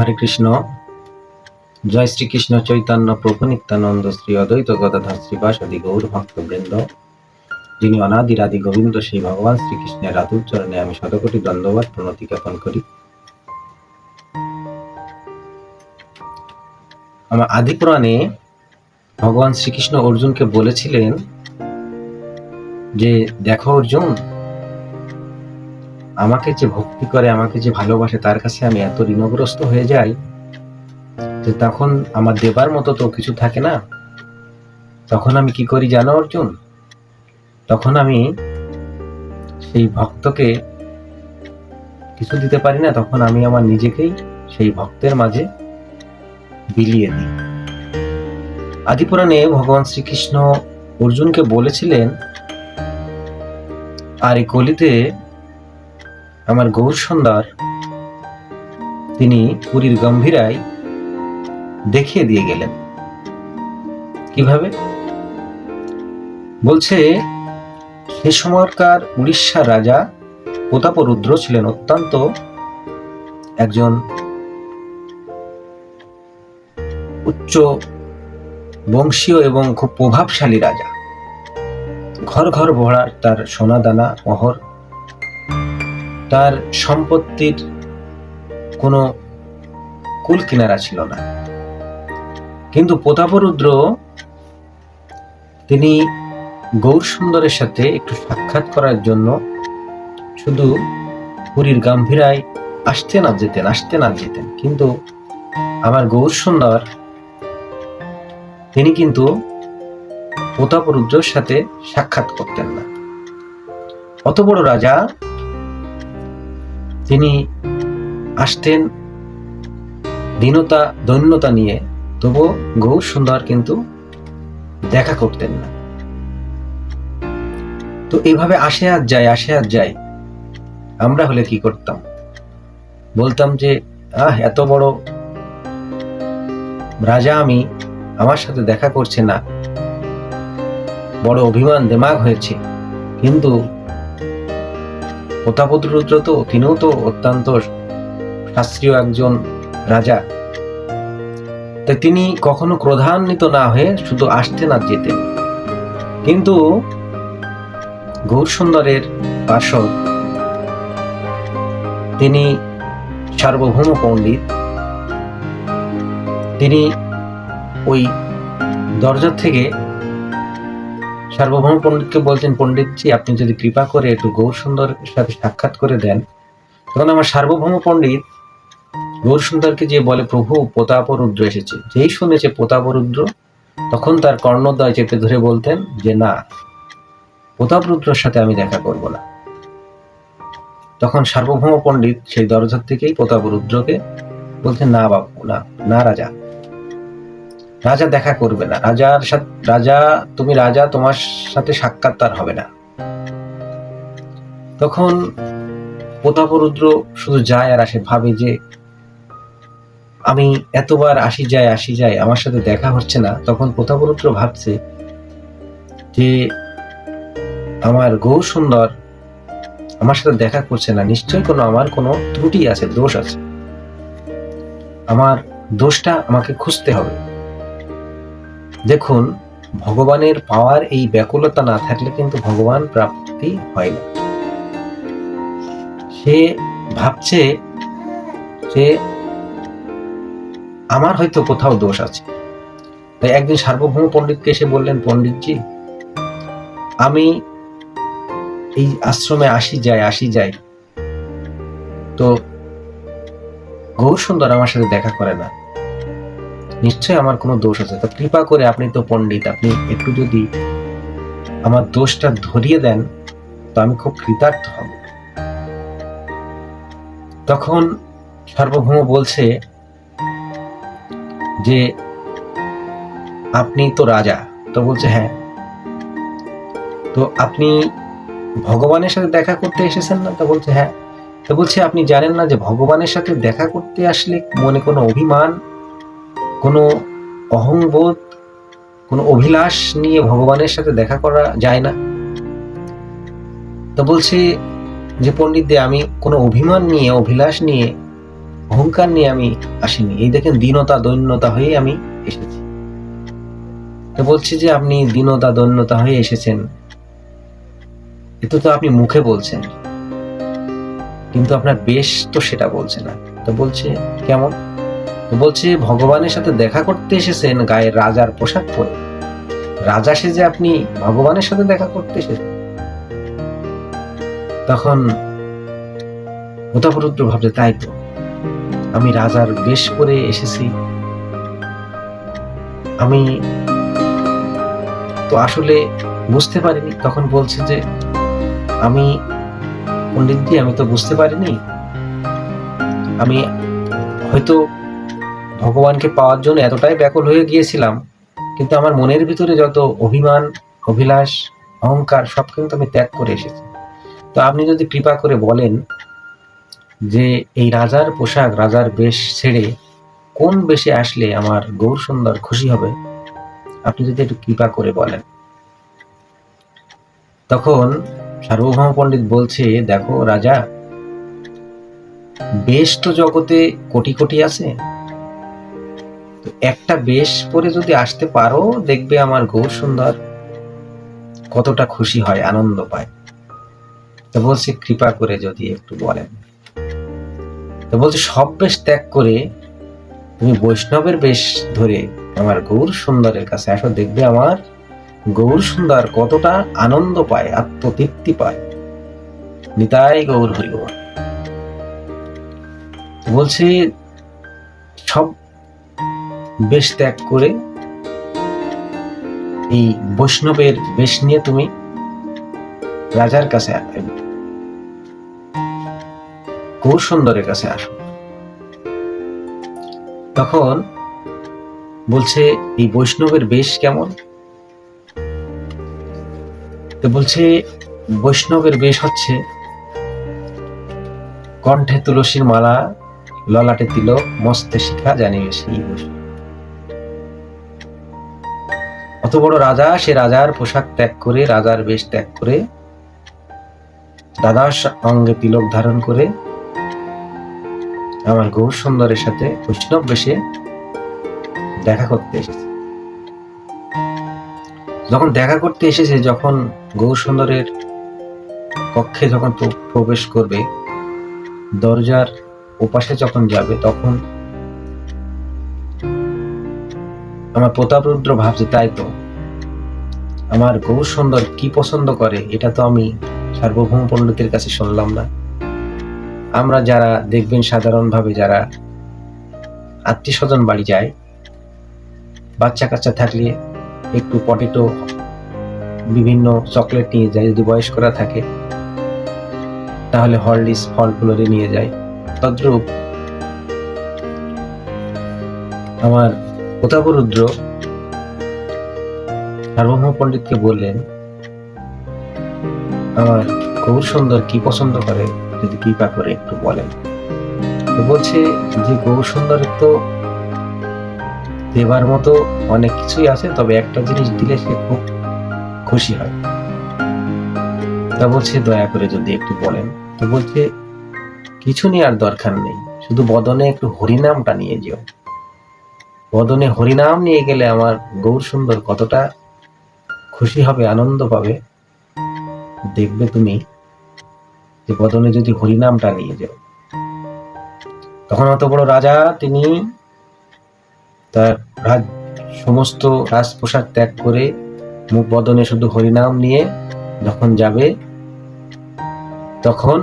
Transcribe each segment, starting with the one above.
হরে কৃষ্ণ। জয় শ্রীকৃষ্ণ চৈতন্য প্রভু নিত্যানন্দ শ্রী অদ্বৈত গদাধর শ্রীবাসদি গৌর ভক্তবৃন্দ, যিনি অনাদিরাদি গোবিন্দ সেই ভগবান শ্রীকৃষ্ণের রাতুর চরণে আমি শতকোটি দণ্ডবাদ প্রণতি জ্ঞাপন করি। আমার আদি পুরাণে ভগবান শ্রীকৃষ্ণ অর্জুনকে বলেছিলেন যে, দেখো অর্জুন আমাকে যে ভক্তি করে, আমাকে যে ভালোবাসে, তার কাছে আমি এত ঋণগ্রস্ত হয়ে যাই যে তখন আমার দেবার মতো তো কিছু থাকে না। তখন আমি কি করি জানো অর্জুন? তখন আমি সেই ভক্তকে কিছু দিতে পারি না, তখন আমি আমার নিজেকেই সেই ভক্তের মাঝে বিলিয়ে দিই। আদিপুরাণে ভগবান শ্রীকৃষ্ণ অর্জুনকে বলেছিলেন, আর এই কলিতে আমার গৌর সুন্দর তিনি পুরীর গম্ভীরায় দেখিয়ে দিয়ে গেলেন। কীভাবে? বলছে, সে সময়কার উড়িষ্যার রাজা প্রতাপরুদ্র ছিলেন অত্যন্ত একজন উচ্চ বংশীয় এবং খুব প্রভাবশালী রাজা। ঘর ঘর ভরা তার সোনা দানা মহর তার সম্পত্তির কোনো কুল কিনারা ছিল না। কিন্তু প্রতাপরুদ্র তিনি গৌর সুন্দরের সাথে একটু সাক্ষাৎ করার জন্য শুধু পুরীর গাম্ভীরায় আসতে না যেতেন, আসতে না যেতেন। কিন্তু আমার গৌর সুন্দর, তিনি কিন্তু প্রতাপরুদ্রর সাথে সাক্ষাৎ করতেন না। অত বড় রাজা তিনি আসতেন দীনতা, দৈন্যতা নিয়ে। তবু গৌর সুন্দর কিন্তু দেখা করতেন না। তো এইভাবে আসে আর যায়, আসে আর যায়। আমরা হলে কি করতাম? বলতাম যে, আহ, এত বড় রাজা আমি, আমার সাথে দেখা করছে না। বড় অভিমান, দেমাগ হয়েছে। কিন্তু প্রতাপরুদ্র তো তিনিও তো অত্যন্ত শাস্ত্রীয় একজন রাজা। তাই তিনি কখনো ক্রোধান্বিত না হয়ে শুধু আসতেন আর যেতেন। কিন্তু গৌর সুন্দরের পার্শ্বদ তিনি সার্বভৌম পণ্ডিত। তিনি ওই দরজা থেকে সার্বভৌম পণ্ডিতকে বলছেন, পণ্ডিতজি, আপনি যদি কৃপা করে একটু গৌর সুন্দরের সাথে সাক্ষাৎ করে দেন। তখন আমার সার্বভৌম পণ্ডিত গৌর সুন্দরকে যে বলে, প্রভু, প্রতাপরুদ্র এসেছে। যেই শুনেছে প্রতাপরুদ্র, তখন তার কর্ণদ্বয় চেপে ধরে বলতেন যে, না, প্রতাপরুদ্রর সাথে আমি দেখা করব না। তখন সার্বভৌম পণ্ডিত সেই দরজার থেকেই প্রতাপরুদ্রকে বলছেন না বাবু না না রাজা রাজা দেখা করবে না। রাজার সাথে, রাজা, তুমি রাজা, তোমার সাথে সাক্ষাৎ তার হবে না। তখন প্রতাপরুদ্র শুধু যায় আর আসে, ভাবে যে আমি এতবার আসি যাই আসি যাই আমার সাথে দেখা হচ্ছে না। তখন প্রতাপরুদ্র ভাবছে যে আমার গৌ সুন্দর আমার সাথে দেখা করছে না। নিশ্চয়ই কোনো আমার কোনো ত্রুটি আছে, দোষ আছে। আমার দোষটা আমাকে খুঁজতে হবে। দেখুন, ভগবানের পাওয়ার এই ব্যাকুলতা না থাকলে কিন্তু ভগবান প্রাপ্তি হয় না। সে ভাবছে যে আমার হয়তো কোথাও দোষ আছে। তাই একদিন সার্বভৌম পণ্ডিতকে এসে বললেন, পণ্ডিতজি, আমি এই আশ্রমে আসি যাই আসি যাই। তো গৌর সুন্দর আমার সাথে দেখা করে না। নিশ্চয় আমার কোনো দোষ আছে। তো কৃপা করে আপনি তো পণ্ডিত, আপনি একটু যদি আমার দোষটা ধরিয়ে দেন, তো আমি খুব কৃতার্থ হব। তখন সার্বভৌম বলছে যে, আপনি তো রাজা। তো বলছে হ্যাঁ। তো আপনি ভগবানের সাথে দেখা করতে এসেছেন না? তো বলছে হ্যাঁ। তো বলছে, আপনি জানেন না যে ভগবানের সাথে দেখা করতে আসলে মনে কোনো অভিমান কোনো অহংবোধ, কোনো অভিলাষ নিয়ে ভগবানের সাথে দেখা করা যায় না? তো বলছে যে, পণ্ডিত দে, আমি কোনো অভিমান নিয়ে, অভিলাষ নিয়ে, অহংকার নিয়ে আমি আসিনি। এই দেখেন দীনতা, দৈন্যতা হয়ে আমি এসেছি। তো বলছি যে, আপনি দীনতা, দৈন্যতা হয়ে এসেছেন। এতো তো আপনি মুখে বলছেন, কিন্তু আপনার বেশ তো সেটা বলছে না। তো বলছে, কেমন? বলছে, ভগবানের সাথে দেখা করতে এসেছেন গায়ে রাজার পোশাক পরে। রাজা সেজে আপনি ভগবানের সাথে দেখা করতে এসেছেন। তখন প্রতাপরুদ্র ভাবছে, তাই তো, আমি রাজার বেশ করে এসেছি। আমি তো আসলে বুঝতে পারিনি। তখন বলছে যে, আমি পণ্ডিতজি আমি তো বুঝতে পারিনি। আমি হয়তো ভগবানকে পাওয়ার জন্য এতটাই ব্যাকুল হয়ে গিয়েছিলাম, কিন্তু আমার মনের ভিতরে যত অভিমান, অভিলাষ, অহংকার, সব কিন্তু আমি ত্যাগ করে এসেছি। তো আপনি যদি কৃপা করে বলেন যে এই রাজার পোশাক, রাজার বেশ ছেড়ে কোন বেশে আসলে আমার গৌর সুন্দর খুশি হবে? আপনি যদি একটু কৃপা করে বলেন। তখন সার্বভৌম পণ্ডিত বলছে, দেখো রাজা, বেশ তো জগতে কোটি কোটি আছে একটা বেশ পরে যদি আসতে পারো, দেখবে আমার গৌর সুন্দর কতটা খুশি হয়, আনন্দ পায়। তো বলছে, কৃপা করে যদি একটু বলেন। তো বলছে, সব বেশ ত্যাগ করে তুমি বৈষ্ণবের বেশ ধরে আমার গৌর সুন্দরের কাছে আসো, দেখবে আমার গৌর সুন্দর কতটা আনন্দ পায়, আত্মতৃপ্তি পায়। নিতাই গৌর হরিব বলছে, সব বেশ ত্যাগ করে এই বৈষ্ণবের বেশ নিয়ে তুমি রাজার কাছে সুন্দরের কাছে আসো তখন বলছে, এই বৈষ্ণবের বেশ কেমন? তো বলছে, বৈষ্ণবের বেশ হচ্ছে কণ্ঠে তুলসীর মালা, ললাটে তিলক, মস্তে শিখা জানিবে সেই বৈষ্ণব। অত বড় রাজা, সে রাজার পোশাক ত্যাগ করে, রাজার বেশ ত্যাগ করে দাদার অঙ্গে তিলক ধারণ করে, আমার গৌর সুন্দরের সাথে বৈষ্ণব বেশে দেখা করতে এসেছে। যখন দেখা করতে এসেছে, যখন গৌর সুন্দরের কক্ষে যখন প্রবেশ করবে, দরজার ওপাশে যখন যাবে, তখন আমার প্রতাপ রুদ্র ভাবছে, তাই তো? আমার গৌর সুন্দর কি পছন্দ করে, এটা তো আমি সার্বভৌম পণ্ডিতের কাছে শুনলাম না। আমরা যারা দেখবেন সাধারণভাবে যারা আত্মীয় স্বজন বাড়ি যায় বাচ্চা কাচ্চা থাকলে একটু পটেটো, বিভিন্ন চকলেট নিয়ে যায়, যদি বয়স্করা থাকে, তাহলে হরলিক্স ফলগুলোরে নিয়ে যায়। তদ্রূপ আমার প্রতাপরুদ্র সার্বভৌম পণ্ডিতকে বললেন, আমার গৌর সুন্দর কি পছন্দ করে, যদি কৃপা করে একটু বলেন। বলছে যে, গৌর সুন্দরের তো দেবার মতো অনেক কিছুই আছে, তবে একটা জিনিস দিলে সে খুব খুশি হয়। তা বলছে, দয়া করে যদি একটু বলেন। তো বলছে, কিছু নেওয়ার দরকার নেই, শুধু বদনে একটু হরিনামটা নিয়ে যেও। বদনে হরিনাম নিয়ে গেলে আমার গৌর সুন্দর কতটা খুশি হবে, আনন্দ পাবে। দেখবে তুমি যে বদনে যদি হরিনামটা নিয়ে যাও, তখন অত বড় রাজা তিনি তার রাজ, সমস্ত রাজ পোশাক ত্যাগ করে মুখ বদনে শুধু হরিনাম নিয়ে যখন যাবে, তখন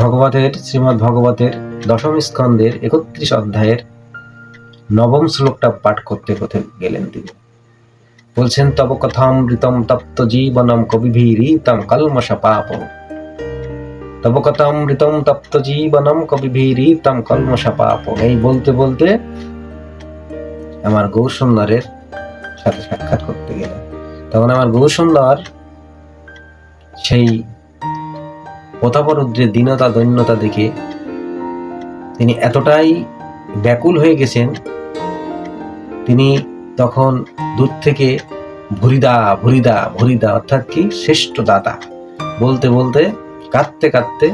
ভগবতের শ্রীমৎ ভগবতের দশম স্কন্ধের একত্রিশ অধ্যায়ের নবম শ্লোকটা পাঠ করতে করতে গেলেন তিনি। বলছেন, তব কথামৃতম তপ্ত জীবনম কবিভীরিতম কলমশ পাপ তব কথামৃতম তপ্ত জীবনম কবিভীরিতম কলমশ পাপ এই বলতে বলতে আমার গৌর সুন্দরের সাথে সাক্ষাৎ করতে গেলেন তখন আমার গৌর সুন্দর সেই প্রতাপরুদ্রের দীনতা, দৈন্যতা দেখে তিনি এতটাই ব্যাকুল হয়ে গেছেন, তিনি তখন দূর থেকে ভুরিদা ভুরিদা ভুরিদা, অর্থাৎ কি? শ্রেষ্ঠ দাতা। বলতে বলতে, কাঁদতে কাঁদতে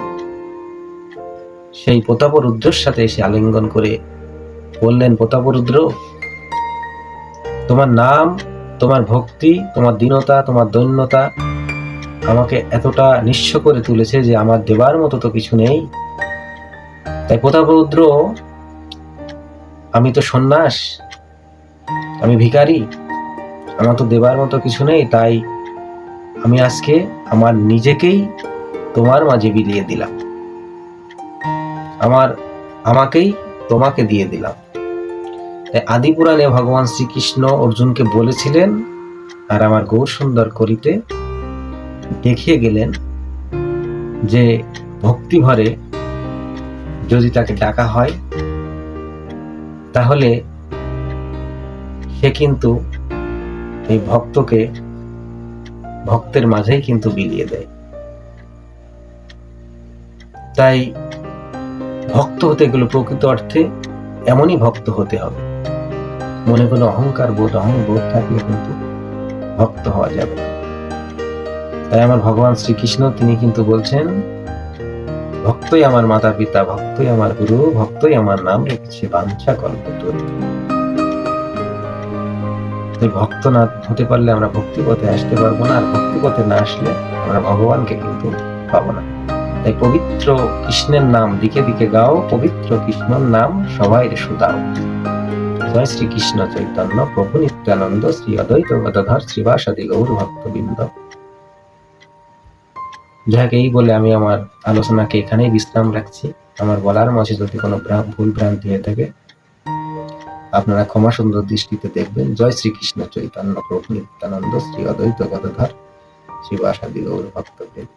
সেই প্রতাপ রুদ্রের সাথে এসে আলিঙ্গন করে বললেন প্রতাপ রুদ্র তোমার নাম, তোমার ভক্তি, তোমার দীনতা, তোমার দৈন্যতা আমাকে এতটা নিঃস্ব করে তুলেছে যে আমার দেবার মতো তো কিছু নেই। তাই প্রতাপ রুদ্র আমি তো সন্ন্যাস আমি ভিখারি? আমার তো দেবার মতো কিছু নেই, তাই আমি আজকে আমার নিজেকেই তোমার মাঝে বিলিয়ে দিলাম। আমার, আমাকেই তোমাকে দিয়ে দিলাম। তাই আদি পুরাণে ভগবান শ্রীকৃষ্ণ অর্জুনকে বলেছিলেন, আর আমার গৌর সুন্দর করিতে দেখিয়ে গেলেন যে ভক্তি ভরে যদি তাকে ডাকা হয়, তাহলে সে কিন্তু এই ভক্তকে ভক্তের মাঝেই কিন্তু বিলিয়ে দেয়। তাই ভক্ত হতে গেলে প্রকৃত অর্থে এমনই ভক্ত হতে হবে। মনে কোনো অহংকার বোধ অহং বোধ থাকলে কিন্তু ভক্ত হওয়া যাবে তাই আমার ভগবান শ্রীকৃষ্ণ, তিনি কিন্তু বলছেন, ভক্তই আমার মাতা পিতা ভক্তই আমার গুরু, ভক্তই আমার নাম রেখেছে বাঞ্ছা কল্প তাই ভক্ত না হতে পারলে আমরা ভক্তি পথে আসতে পারব না, আর ভক্তি পথে না আসলে আমরা ভগবানকে কিন্তু পাবো না। তাই পবিত্র কৃষ্ণের নাম দিকে দিকে গাও, পবিত্র কৃষ্ণের নাম সবাই সুদাও জয় শ্রীকৃষ্ণ চৈতন্য, প্রভু নিত্যানন্দ, শ্রী অদ্বৈত গদাধর শ্রীবাসাদি গৌর ভক্তবৃন্দ। যাক, এই বলে আমি আমার আলোচনাকে এখানেই বিশ্রাম রাখছি। আমার বলার মাঝে যদি কোনো ভুল ভ্রান্তি হয়ে থাকে আপনারা ক্ষমা সুন্দর দৃষ্টিতে দেখবেন। জয় শ্রীকৃষ্ণ চৈতন্য প্রভু নিত্যানন্দ শ্রী অদ্বৈত গদাধর। শ্রীবাসাদি গৌর ভক্তবৃন্দ।